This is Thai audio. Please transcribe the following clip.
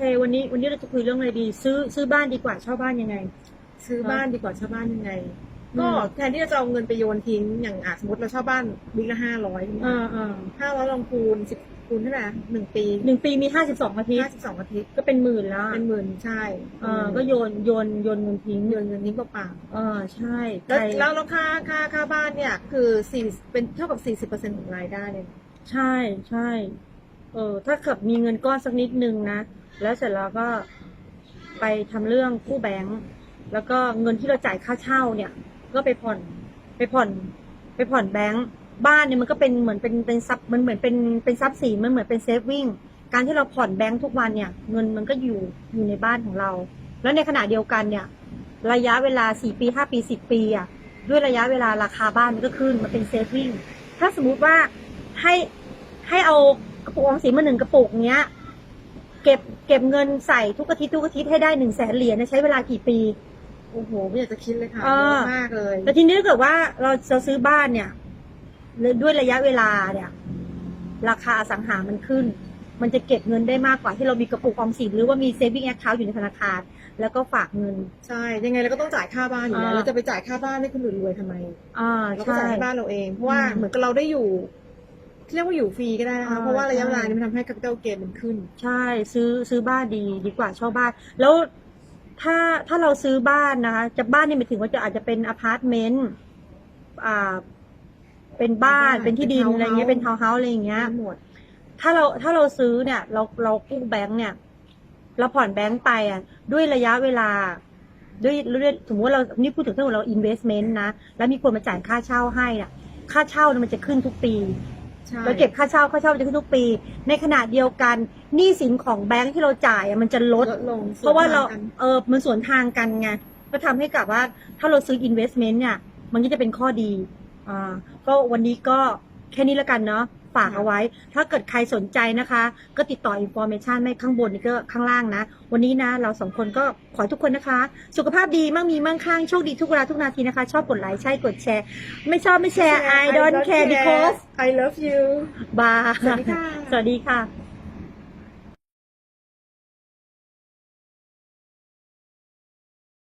เควันนี้วันนี้เราจะคุยเรื่องอะไรดี ซื้อซื้อบ้านดีกว่าเช่าบ้านยังไง ซื้อบ้านดีกว่าเช่าบ้านยังไงอืมก็แทนที่จะเอาเงินไปโยนทิ้งอย่างอะสมมติเราเช่าบ้านวิกละห้าร้อยเออเออห้าร้อยลองคูณสิบคูณเท่าไหร่หนึ่งปีหนึ่งปีมีห้าสิบสองอาทิตห้าย์สิบสองอาทิตย์ก็เป็นหมื่นแล้วเป็นหมื่นใช่เออก็โยนโยนโยนเงินทิ้งโยนเงินทิ้งเปล่าเออใช่ๆแล้วใครแล้วแล้วค่าค่าค่าบ้านเนี่ย คือสี่เป็นเท่ากับสี่สิบเปอร์เซ็นต์ของรายได้เลยนะใช่ใช่เออถ้าเกิดมีเงินก้อนสักนิดนึงนะ แล้วเสร็จแล้วก็ไปทำเรื่องกู้แบงก์แล้วก็เงินที่เราจ่ายค่าเช่าเนี่ย ก็ไปผ่อนไปผ่อนไปผ่อนแบงก์บ้านเนี่ยมันก็เป็นเหมือนเป็นเป็นทรัพย์มันเหมือนเป็นเป็นทรัพย์สินมันเหมือนเป็นเซฟวิ่งการที่เราผ่อนแบงก์ทุกวันเนี่ยเงินมันก็อยู่อยู่ในบ้านของเรา แล้วในขณะเดียวกันเนี่ย ระยะเวลาสี่ปีห้าปีสิบปีอะด้วยระยะเวลาราคาบ้านมันก็ขึ้นมันเป็นเซฟวิ่งถ้าสมมุติว่าให้ให้เอากระปุกออมสินมาหนึ่งกระปุกเนี้ย เก็บเก็บเงินใส่ทุกอาทิตย์ทุกอาทิตย์ให้ได้หนึ่งแสนเหรียญเนี่ยใช้เวลากี่ปี โอ้โหไม่อยากจะคิดเลยค่ะเออเยอะมากเลยแต่ทีนี้ถ้าเกิดว่าเราจะซื้อบ้านเนี่ยด้วยระยะเวลาเนี่ย ราคาอสังหามันขึ้น มันจะเก็บเงินได้มากกว่าที่เรามีกระปุกออมสินหรือว่ามีเซฟวิ่งแอคเคาท์อยู่ในธนาคาร แล้วก็ฝากเงิน ใช่ ยังไงเราก็ต้องจ่ายค่าบ้านอยู่แล้วอ่าเราจะไปจ่ายค่าบ้านให้คนอื่นรวยทำไมอ่าเราก็ใช่จ่ายให้บ้านเราเองเพราะว่าอืมเหมือนกับเราได้อยู่ เรียกว่าอยู่ฟรีก็ได้นะคะอ่าเพราะว่าระยะเวลาใช่นี้มันทำให้ capital gain มันขึ้น ใช่ซื้อซื้อบ้านดีดีกว่าเช่าบ้าน แล้วถ้าถ้าเราซื้อบ้านนะคะ จะบ้านนี่หมายถึงว่าจะอาจจะเป็นอพาร์ตเมนต์อ่าเป็นบ้านเป็นบ้านเป็นที่ดินเป็นอะไรเงี้ย townhouse เป็นทาวน์เฮาส์อะไรอย่างเงี้ยหมด ถ้าเราถ้าเราซื้อเนี่ย เราเรากู้แบงค์เนี่ยเราผ่อนแบงค์ไปอะด้วยระยะเวลา ด้วยด้วยสมมติว่าเรานี่พูดถึงเรื่องของเรา investment นะแล้วมีคนมาจ่ายค่าเช่าให้อะ ค่าเช่าเนี่ยมันจะขึ้นทุกปีใช่ เราเก็บค่าเช่าค่าเช่าจะขึ้นทุกปี ในขณะเดียวกันหนี้สินของแบงค์ที่เราจ่ายอะมันจะลด ลดลงเพราะว่าเราส่นทงกันเออมันสวนทางกันไงก็ทำให้กับว่าถ้าเราซื้อ investment เนี่ย มันก็จะเป็นข้อดีอ่าก็วันนี้ก็แค่นี้แล้วกันเนาะ ฝากเอาไว้ ถ้าเกิดใครสนใจนะคะ ก็ติดต่อ information ไม่ข้างบนนี่ก็ข้างล่างนะ วันนี้นะเราสองคนก็ขอให้ทุกคนนะคะ สุขภาพดีมั่งมีมั่งคั่งโชคดีทุกเวลาทุกนาทีนะคะ ชอบกดไลค์ใช่กดแชร์ ไม่ชอบไม่แชร์ I don't care because I love you บาสวัสดีค่ะสวัสดีค่ะ